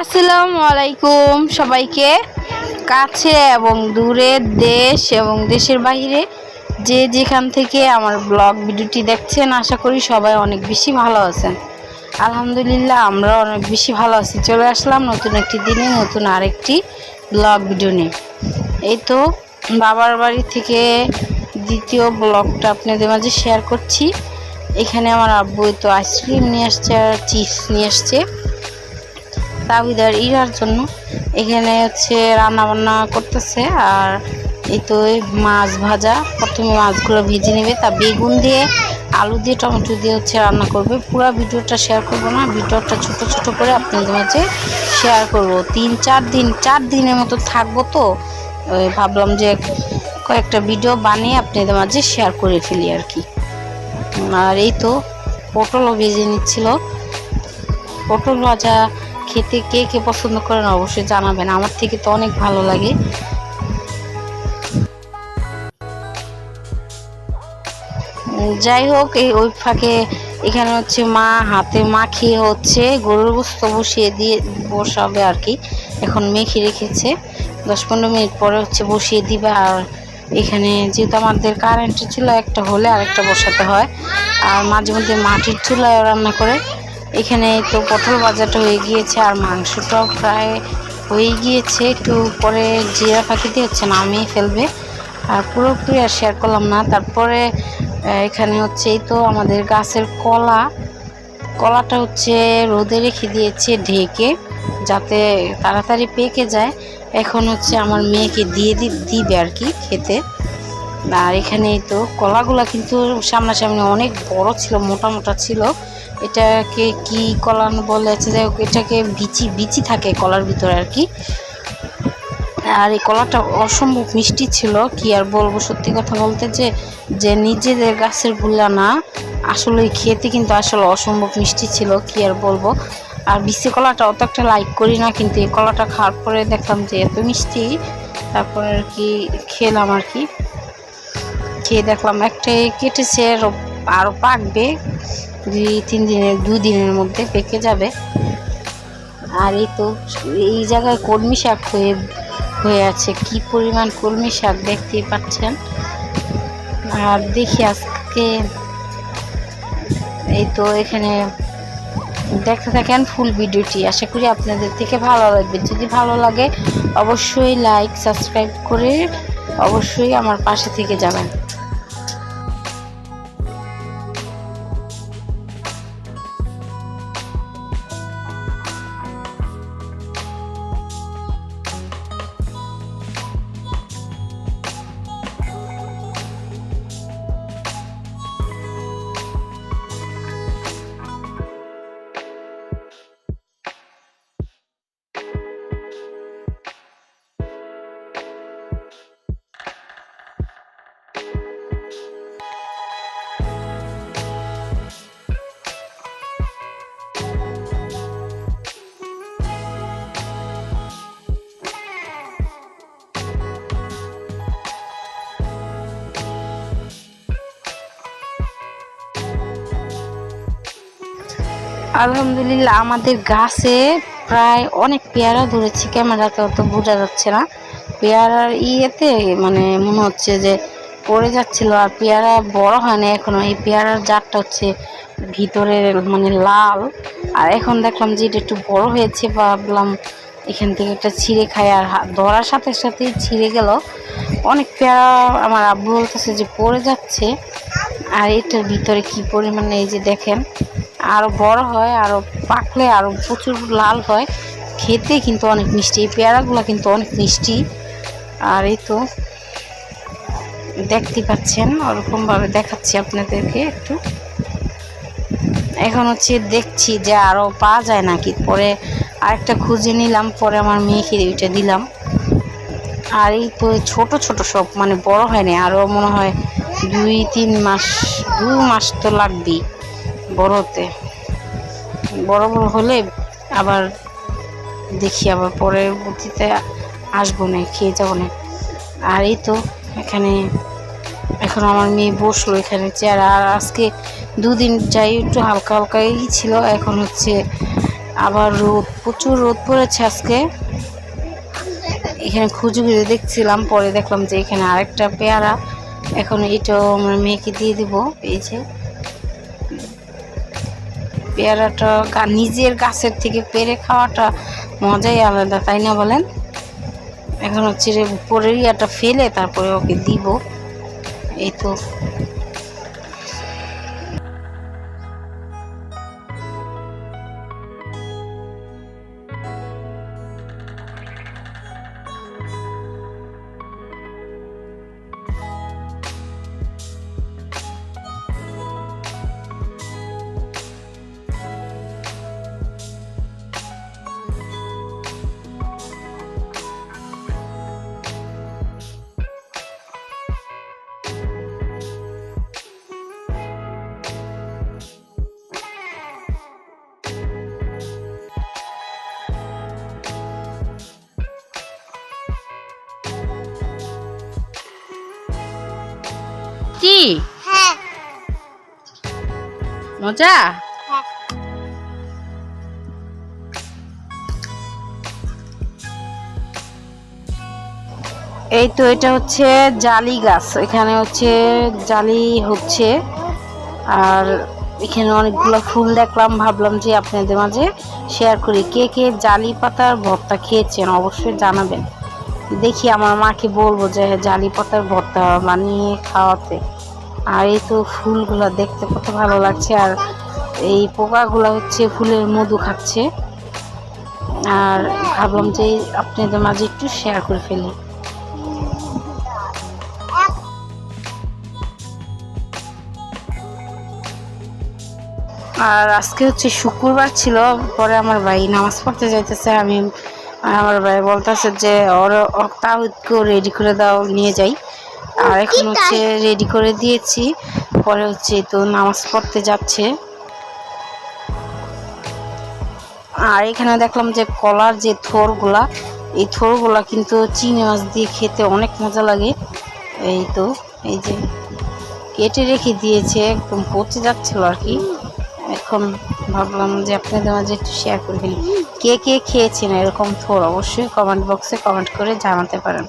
আসসালামু আলাইকুম সবাইকে। কাছে এবং দূরে দেশ এবং দেশের বাইরে যে যেখান থেকে আমার ব্লগ ভিডিওটি দেখছেন, আশা করি সবাই অনেক বেশি ভালো আছেন। আলহামদুলিল্লাহ আমরা অনেক বেশি ভালো আছি। চলে আসলাম নতুন একটি দিনে, নতুন আরেকটি ব্লগ ভিডিও নিয়ে। এই তো বাবার বাড়ি থেকে দ্বিতীয় ব্লগটা আপনাদের মাঝে শেয়ার করছি। এখানে আমার আব্বু তো আইসক্রিম নিয়ে আসছে, আর চিপস নিয়ে আসছে। তাবিদার ইরার জন্য এখানে হচ্ছে রান্না বান্না করতেছে। আর এই তো মাছ ভাজা, প্রথমে মাছগুলো ভেজে নেবে, তা বেগুন দিয়ে, আলু দিয়ে, টমেটো দিয়ে হচ্ছে রান্না করবে। পুরো ভিডিওটা শেয়ার করব না, ভিডিওটা ছোট ছোট করে আপনাদের মাঝে শেয়ার করব। তিন, চার দিন, চার দিনের মতো থাকব তো? ভাবলাম যে কয়েকটা ভিডিও বানিয়ে আপনাদের মাঝে শেয়ার করে ফেলি আর কি। আর এই তো পটলও ভেজে নিচ্ছিল। পটল ভাজা খেতে কে কে পছন্দ করেন অবশ্যই জানাবেন। আমার থেকে তো অনেক ভালো লাগে। যাই হোক এই ওই ফাঁকে এখানে হচ্ছে মা, হাতে মাখিয়ে হচ্ছে, গরুর গোস্ত বসিয়ে দিয়ে বসাবে আর কি। এখন মেখে রেখেছে। দশ পনেরো মিনিট পরে হচ্ছে বসিয়ে দিবে। আর এখানে যেহেতু আমাদের কারেন্টের চুলা একটা হলে আরেকটা বসাতে হয়। আর মাঝে মধ্যে মাটির চুলায় রান্না করে। এখানে তো পটল ভাজাটা হয়ে গিয়েছে আর মাংসটাও প্রায় হয়ে গিয়েছে। একটু পরে জিরা ফাঁকি দিয়ে হচ্ছে নামিয়ে ফেলবে। আর পুরোপুরি আর শেয়ার করলাম না। তারপরে এখানে হচ্ছে এই তো আমাদের গাছের কলা। কলাটা হচ্ছে রোদে রেখে দিয়েছে ঢেকে, যাতে তাড়াতাড়ি পেকে যায়। এখন হচ্ছে আমার মেয়েকে দিয়ে দিবে আর কি খেতে। আর এখানে তো কলাগুলা কিন্তু সামনাসামনি অনেক বড় ছিল, মোটা মোটা ছিল। এটাকে কি কলা বলে আছে? যাই হোক, এটাকে বিচি বিচি থাকে কলার ভিতরে আর কি। আর এই কলাটা অসম্ভব মিষ্টি ছিল। কি আর বলব সত্যি কথা বলতে যে যে নিজেদের গাছেরগুলা না আসলে খেতে কিন্তু আসলে অসম্ভব মিষ্টি ছিল, কি আর বলব। আর বিচি কলাটা অত একটা লাইক করি না, কিন্তু এই কলাটা খাওয়ার পরে দেখলাম যে এত মিষ্টি, তারপর আর কি খেলাম আর কি। খেয়ে দেখলাম একটাই কেটেছে আরও পাকবে। দুই, তিন দিনের দুই দিনের মধ্যে পেকে যাবে। আর এই তো, এই জায়গায় কলমি শাক হয়ে হয়ে আছে। কি পরিমাণ কলমি শাক দেখতেই পাচ্ছেন? আর দেখি আজকে এই তো এখানে দেখতে থাকেন ফুল ভিডিওটি। আশা করি আপনাদের থেকে ভালো লাগবে। যদি ভালো লাগে, অবশ্যই লাইক সাবস্ক্রাইব করে অবশ্যই আমার পাশে থেকে যাবেন। আলহামদুলিল্লাহ, আমাদের গাছে প্রায় অনেক পেয়ারা ধরেছি ক্যামেরাতে অত বোঝা যাচ্ছে না। পেয়ারার ইয়েতে মানে মনে হচ্ছে যে পড়ে যাচ্ছিল, আর পেয়ারা বড় হয় না এখনও। এই পেয়ারার জাতটা হচ্ছে ভিতরে মানে লাল। আর এখন দেখলাম যে এটা একটু বড় হয়েছে, ভাবলাম এখান থেকে একটা ছিঁড়ে খাই। আর ধরার সাথে সাথেই ছিঁড়ে গেল। অনেক পেয়ারা আমার আব্বু বলতেছে যে পড়ে যাচ্ছে। আর এটার ভিতরে কি পরিমাণে, এই যে দেখেন আরও বড় হয় আরও পাকলে আরও প্রচুর লাল হয়। খেতে কিন্তু অনেক মিষ্টি, এই পেয়ারাগুলো কিন্তু অনেক মিষ্টি। আর এই তো দেখতে পাচ্ছেন, ওরকমভাবে দেখাচ্ছি আপনাদেরকে একটু। এখন হচ্ছে দেখছি যে আরও পাওয়া যায় নাকি। পরে আরেকটা খুঁজে নিলাম, পরে আমার মেয়েকে ওইটা দিলাম। আর এই তো ছোট ছোট সব মানে বড় হয়নি আরও মনে হয় দুই, তিন মাস, দু মাস তো লাগবেই। বড় হতে বড় বড় হলে আবার দেখি, আবার পরের গতিতে আসব না, খেয়ে যাব না। আর এই তো এখানে, এখন আমার মেয়ে বসল এখানে চেয়ার। আর আজকে দুদিন যাই একটু হালকা হালকাই ছিল, এখন হচ্ছে আবার রোদ, প্রচুর রোদ পড়েছে আজকে। এখানে খুঁজে খুঁজে দেখছিলাম, পরে দেখলাম যে এখানে আরেকটা পেয়ারা। এখন এটাও আমার মেয়েকে দিয়ে দেবো, এই যে। পেয়ারাটা নিজের গাছের থেকে পেরে খাওয়াটা মজাই আলাদা, তাই না বলেন? এখন হচ্ছে পরে ইয়াটা ফেলে তারপরে ওকে দিব। এই তো। হ্যাঁ। মজা? হ্যাঁ। এই তো এটা হচ্ছে জালি গাছ এখানে হচ্ছে জালি হচ্ছে। আর এখানে অনেকগুলো ফুল দেখলাম ভাবলাম যে আপনাদের মাঝে শেয়ার করি। কে কে জালি পাতার ভর্তা খেয়েছেন অবশ্যই জানাবেন। দেখি আমার মাকে বলব যে জালি পাতার ভর্তা বানিয়ে খাওয়াতে। আর এই তো ফুলগুলো দেখতে কত ভালো লাগছে। আর এই পোকাগুলো হচ্ছে ফুলের মধু খাচ্ছে। আর ভাবলাম যে আপনাদের মাঝে একটু শেয়ার করে ফেলি। আর আজকে হচ্ছে শুক্রবার ছিল, পরে আমার ভাই নামাজ পড়তে যাইতেছে। আমি, আমার ভাই বলতেছে যে, ওর তাও রেডি করে দাও, নিয়ে যাই। আর এখন হচ্ছে রেডি করে দিয়েছি। পরে হচ্ছে তো নামাজ পড়তে যাচ্ছে। আর এখানে দেখলাম যে কলার যে থোরগুলা এই থোরগুলা কিন্তু চিংড়ি মাছ দিয়ে খেতে অনেক মজা লাগে। এই তো এই যে কেটে রেখে দিয়েছে একদম পচে যাচ্ছিল আর কি। এখন ভাবলাম যে আপনাদের মাঝে একটু শেয়ার করে ফেলি। কে কে খেয়েছেন এরকম থোর? অবশ্যই কমেন্ট বক্সে কমেন্ট করে জানাতে পারেন।